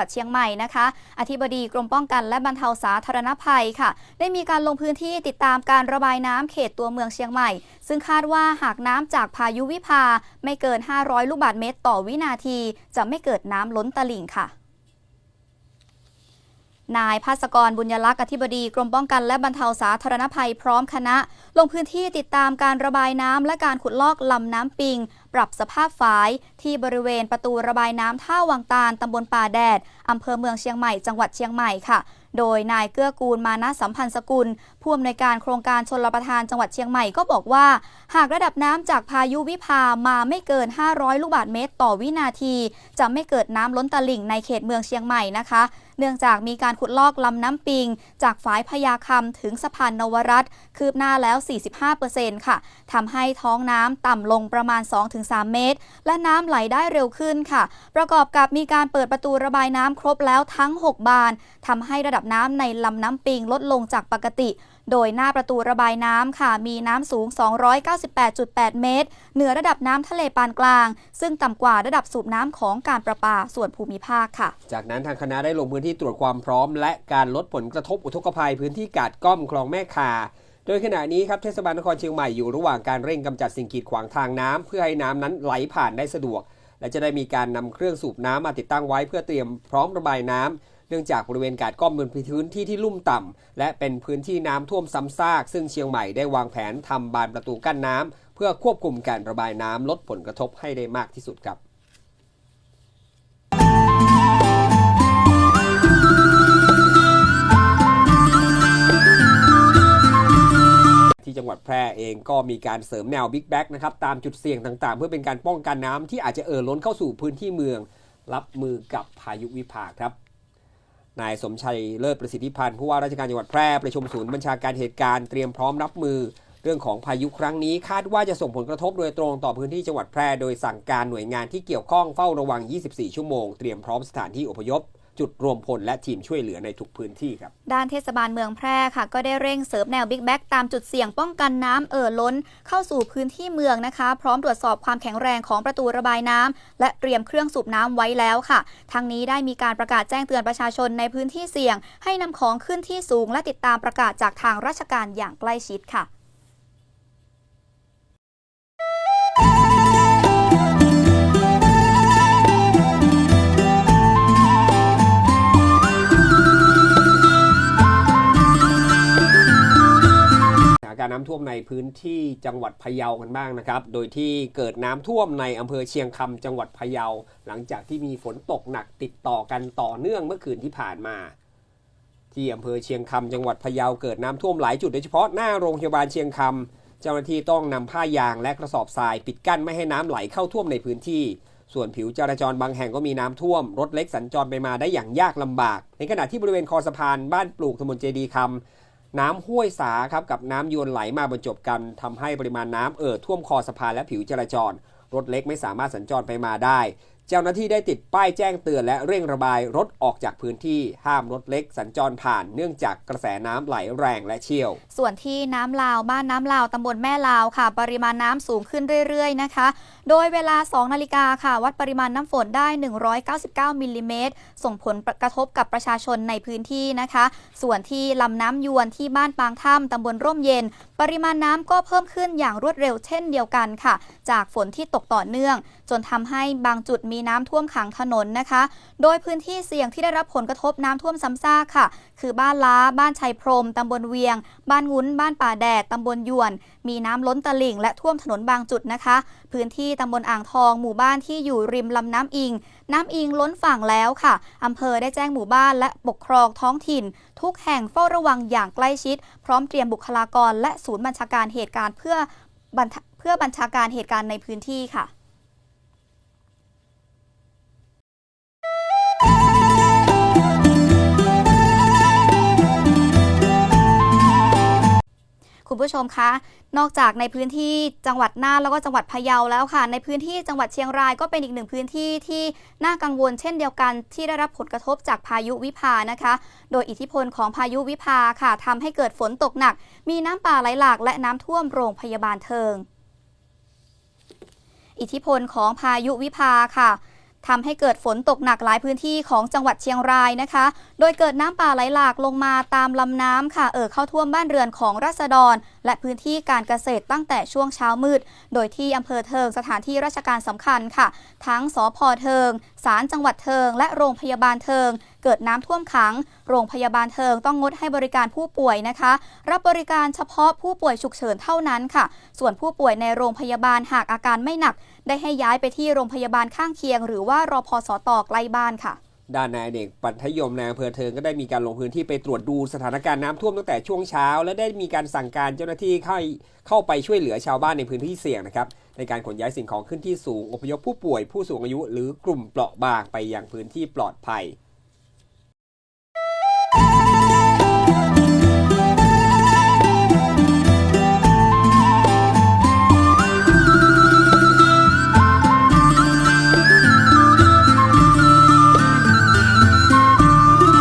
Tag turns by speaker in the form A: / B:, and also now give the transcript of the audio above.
A: วัดเชียงใหม่นะคะ อธิบดีกรมป้องกันและบรรเทาสาธารณภัยค่ะ ได้มีการลงพื้นที่ติดตามการระบายน้ำเขตตัวเมืองเชียงใหม่ ซึ่งคาดว่าหากน้ำจากพายุวิภาไม่เกิน 500 ลูกบาศก์เมตร ต่อวินาที จะไม่เกิดน้ำล้นตลิ่งค่ะ นายภาสกรบุญยลักษณ์อธิบดีกรมป้องกันและบรรเทาสาธารณภัยพร้อมคณะ ลงพื้นที่ติดตามการระบายน้ำและการขุดลอกลำน้ำปิง ปรับสภาพฝาย ที่บริเวณประตูระบายน้ำท่าวังตาลตำบลป่าแดดอำเภอเมืองเชียงใหม่จังหวัดเชียงใหม่ค่ะ โดยนายเกื้อกูลมานะสัมพันธ์สกุล ผู้อำนวยการโครงการชนรประทานจังหวัดเชียงใหม่ก็บอกว่า หากระดับน้ำจากพายุวิภามาไม่เกิน 500 ลูกบาศก์เมตร ต่อวินาที จะไม่เกิดน้ำล้นตลิ่งในเขตเมืองเชียงใหม่นะคะ เนื่องจากมีการขุดลอกลำน้ำปิง จากฝายพญาคำถึงสะพานนวรัตคืบหน้าแล้ว 45%ค่ะทำให้ท้องน้ำต่ำลงประมาณ 2-3 เมตร และน้ำไหลได้เร็วขึ้นค่ะ ประกอบกับมีการเปิดประตูระบายน้ำครบแล้วทั้ง 6 บานทำให้ระดับน้ำในลำน้ำปิงลดลงจากปกติ โดยหน้าประตูระบายน้ำค่ะมีน้ำสูง 298.8 เมตร เหนือระดับน้ำทะเลปานกลาง ซึ่งต่ำกว่าระดับสูบน้ำของการประปาส่วนภูมิภาคค่ะ
B: จากนั้นทางคณะได้ลงพื้นที่ตรวจความพร้อม และการลดผลกระทบอุทกภัยพื้นที่กาดก้อมคลองแม่คาโดยขณะนี้ครับเทศบาลนครเชียงใหม่อยู่ระหว่างการเร่งกำจัดสิ่งกีดขวางทางน้ำเพื่อให้น้ำนั้นไหลผ่านได้สะดวก และจะได้มีการนำเครื่องสูบน้ำมาติดตั้งไว้เพื่อเตรียมพร้อมระบายน้ำ เนื่องจากบริเวณกาดก้อมเป็นพื้นที่ที่ลุ่มต่ำและเป็นพื้นที่น้ำท่วมซ้ำซาก ซึ่งเชียงใหม่ได้วางแผนทำบานประตูกั้นน้ำเพื่อควบคุมการระบายน้ำลดผลกระทบให้ได้มากที่สุดครับที่จังหวัดแพร่เองก็มีการเสริมแนวบิ๊กแบ็กนะครับตามจุดเสี่ยงต่างๆ เพื่อเป็นการป้องกันน้ำที่อาจจะเอ่อล้นเข้าสู่พื้นที่เมือง รับมือกับพายุวิภาครับ นายสมชัยเลิศประสิทธิพันธ์ผู้ว่าราชการจังหวัดแพร่ประชุมศูนย์บัญชาการเหตุการณ์เตรียมพร้อมรับมือ เรื่องของพายุครั้งนี้ คาดว่าจะส่งผลกระทบโดยตรงต่อพื้นที่จังหวัดแพร่โดยสั่งการหน่วยงานที่เกี่ยวข้องเฝ้าระวัง 24 ชั่วโมงเตรียมพร้อมสถานที่อพยพ จุดรวมพลและทีมช่วยเหลือในทุกพื้นที่ครับ
A: ด้านเทศบาลเมืองแพร่ค่ะ ก็ได้เร่งเสริมแนวบิ๊กแบ็กตามจุดเสี่ยงป้องกันน้ำเอ่อล้น เข้าสู่พื้นที่เมืองนะคะ พร้อมตรวจสอบความแข็งแรงของประตูระบายน้ำและเตรียมเครื่องสูบน้ำไว้แล้วค่ะทางนี้ได้มีการประกาศแจ้งเตือนประชาชนในพื้นที่เสี่ยง ให้นำของขึ้นที่สูง และติดตามประกาศจากทางราชการอย่างใกล้ชิดค่ะำ
B: ท่วมในพื้นที่จังหวัดพะเยากันบ้างนะครับ โดยที่เกิดน้ำท่วมในอำเภอเชียงคำจังหวัดพะเยา หลังจากที่มีฝนตกหนักติดต่อกันต่อเนื่องเมื่อคืนที่ผ่านมาที่อำเภอเชียงคำจังหวัดพะเยาเกิดน้ำท่วมหลายจุดโดยเฉพาะหน้าโรงพยาบาลเชียงคำเจ้าหน้าที่ต้องนำผ้ายางและกระสอบทรายปิดกั้นไม่ให้น้ำไหลเข้าท่วมในพื้นที่ ส่วนผิวจราจรบางแห่งก็มีน้ำท่วม รถเล็กสัญจรไปมาได้อย่างยากลำบาก ในขณะที่บริเวณคอสะพานบ้านปลูกตำบลเจดีคำ น้ำห้วยสาครับกับน้ำยวนไหลมาบรรจบกันทำให้ปริมาณน้ำเอ่อท่วมคอสะพานและผิวจราจร รถเล็กไม่สามารถสัญจรไปมาได้ เจ้าหน้าที่ได้ติดป้ายแจ้งเตือนและเร่งระบายรถออกจากพื้นที่ห้ามรถเล็ก สัญจรผ่านเนื่องจากกระแสน้ำไหลแรงและเชี่ยว
A: ส่วนที่น้ำลาวบ้านน้ำลาวตำบลแม่ลาวค่ะ ปริมาณน้ำสูงขึ้นเรื่อย ๆ นะคะ โดยเวลา 2 นาฬิกาค่ะ วัดปริมาณน้ำฝนได้ 199มิลลิเมตร ส่งผลกระทบกับประชาชนในพื้นที่นะคะ ส่วนที่ลำน้ำยวนที่บ้านปางถ้ำตำบลร่มเย็น ปริมาณน้ำก็เพิ่มขึ้นอย่างรวดเร็วเช่นเดียวกันค่ะ จากฝนที่ตกต่อเนื่อง จนทำให้บางจุดมีน้ำท่วมขังถนนนะคะ โดยพื้นที่เสี่ยงที่ได้รับผลกระทบน้ำท่วมซ้ำซากค่ะ คือบ้านล้า บ้านชัยพรมตำบลเวียง บ้านงุ้น บ้านป่าแดดตำบลยวน มีน้ำล้นตลิ่งและท่วมถนนบางจุดนะคะ พื้นที่ตำบลอ่างทอง หมู่บ้านที่อยู่ริมลำน้ำอิง น้ำอิงล้นฝั่งแล้วค่ะอำเภอได้แจ้งหมู่บ้านและปกครองท้องถิ่น ทุกแห่งเฝ้าระวังอย่างใกล้ชิด พร้อมเตรียมบุคลากรและศูนย์บัญชาการเหตุการณ์เพื่อเพื่อบัญชาการเหตุการณ์ในพื้นที่ค่ะ ผู้ชมคะ นอกจากในพื้นที่จังหวัดน่านแล้วก็จังหวัดพะเยาแล้วค่ะ ในพื้นที่จังหวัดเชียงรายก็เป็นอีกหนึ่งพื้นที่ที่น่ากังวลเช่นเดียวกันที่ได้รับผลกระทบจากพายุวิภานะคะ โดยอิทธิพลของพายุวิภาค่ะทำให้เกิดฝนตกหนัก มีน้ำป่าไหลหลากและน้ำท่วมโรงพยาบาลเทิง อิทธิพลของพายุวิภาค่ะ ทำให้เกิดฝนตกหนักหลายพื้นที่ของจังหวัดเชียงรายนะคะ โดยเกิดน้ำป่าไหลหลากลงมาตามลำน้ำค่ะ เอ่อเข้าท่วมบ้านเรือนของราษฎร และพื้นที่การเกษตรตั้งแต่ช่วงเช้ามืด โดยที่อำเภอเทิงสถานที่ราชการสำคัญค่ะ ทั้งสพเทิง ศาลจังหวัดเทิง และโรงพยาบาลเทิง เกิดน้ำท่วมขัง โรงพยาบาลเทิงต้องงดให้บริการผู้ป่วยนะคะ รับบริการเฉพาะผู้ป่วยฉุกเฉินเท่านั้นค่ะ ส่วนผู้ป่วยในโรงพยาบาลหากอาการไม่หนัก ได้ให้ย้ายไปที่โรงพยาบาลข้างเคียง หรือว่ารอพสตใกล้บ้านค่ะ
B: ด้านนายเด็กปัทยมนายอำเภอเทิงก็ได้มีการลงพื้นที่ไปตรวจดูสถานการณ์น้ำท่วมตั้งแต่ช่วงเช้า และได้มีการสั่งการเจ้าหน้าที่เข้าเข้าไปช่วยเหลือชาวบ้านในพื้นที่เสี่ยงนะครับในการขนย้ายสิ่งของขึ้นที่สูงอพยพผู้ป่วยผู้สูงอายุ หรือกลุ่มเปราะบางไปยังพื้นที่ปลอดภัย